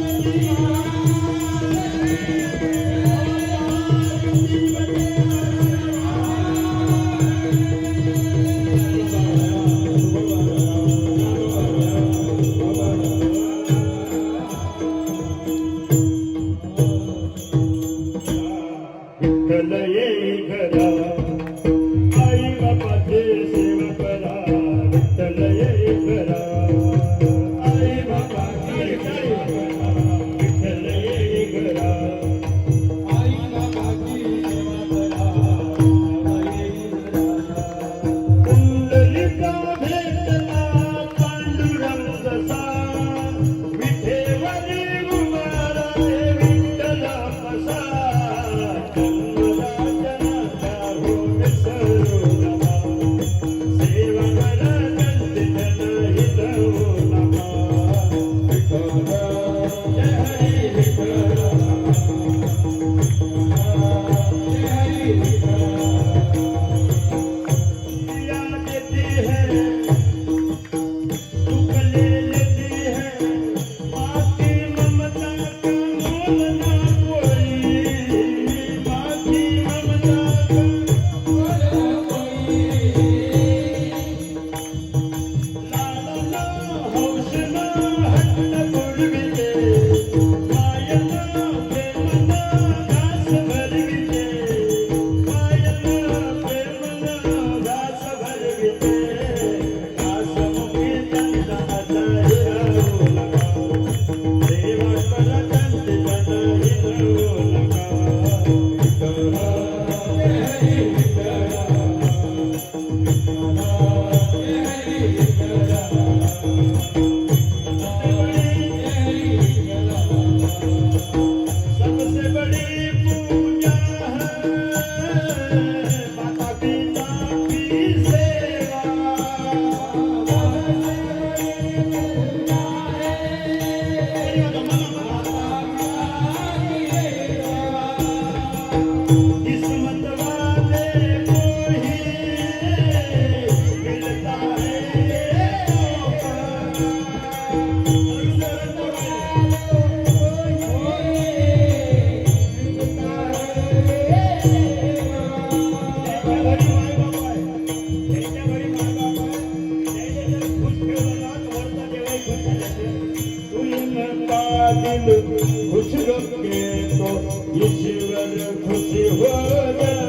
Hallelujah. Música Kushi rakhe to, yishi vare kushi vare